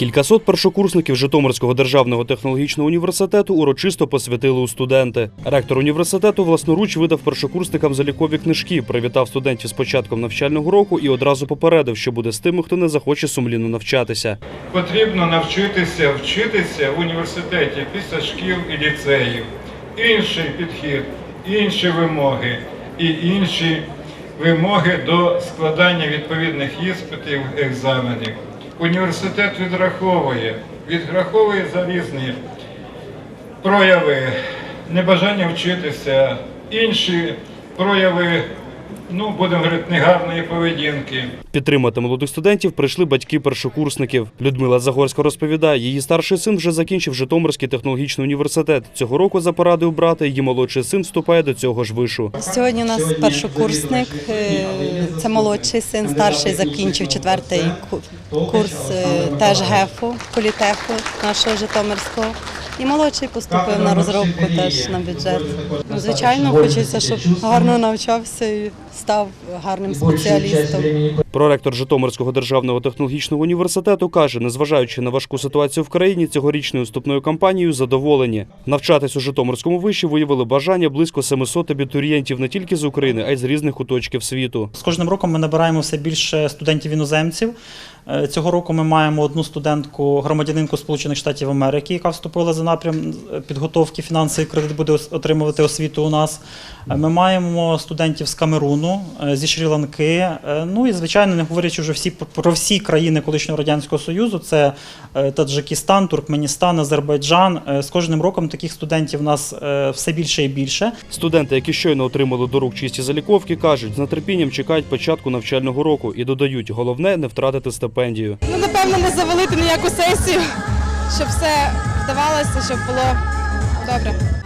Кількасот першокурсників Житомирського державного технологічного університету урочисто посвятили у студенти. Ректор університету власноруч видав першокурсникам залікові книжки, привітав студентів з початком навчального року і одразу попередив, що буде з тими, хто не захоче сумлінно навчатися. Потрібно навчитися вчитися в університеті після шкіл і ліцеїв. Інший підхід, інші вимоги і інші вимоги до складання відповідних іспитів, екзаменів. Університет відраховує, відраховує за різні прояви. Небажання вчитися, інші прояви, ну будемо говорити, негарної поведінки. Підтримати молодих студентів прийшли батьки першокурсників. Людмила Загорська розповідає, її старший син вже закінчив Житомирський технологічний університет. Цього року за порадою брата її молодший син вступає до цього ж вишу. Сьогодні у нас першокурсник, е, це молодший син, старший закінчив четвертий ку- курс е, теж ГЕФу, політеху нашого Житомирського. І молодший поступив на розробку теж на бюджет. Ну, Звичайно, хочеться, щоб гарно навчався і став гарним спеціалістом. Проректор Житомирського державного технологічного університету каже, незважаючи на важку ситуацію в країні, цьогорічною вступною кампанією задоволені. Навчатись у Житомирському виші виявили бажання близько 700 абітурієнтів не тільки з України, а й з різних куточків світу. З кожним роком ми набираємо все більше студентів іноземців. Е, Цього року ми маємо одну студентку, громадянинку Сполучених Штатів Америки, яка вступила за напрям е, підготовки фінансовий кредит, буде отримувати освіту у нас. Е, Ми маємо студентів з Камеруну, зі Шрі-Ланки. Ну і звичайно, не говорячи вже всі про всі країни колишнього радянського союзу, це е, Таджикистан, Туркменістан, Азербайджан. Е, З кожним роком таких студентів у нас е, все більше і більше. Студенти, які щойно отримали до рук чисті заліковки, кажуть, з нетерпінням чекають початку навчального року і додають, головне не втратити стипендію. Ну, напевно, не завалити ніяку сесію, щоб все вдавалося, щоб було добре.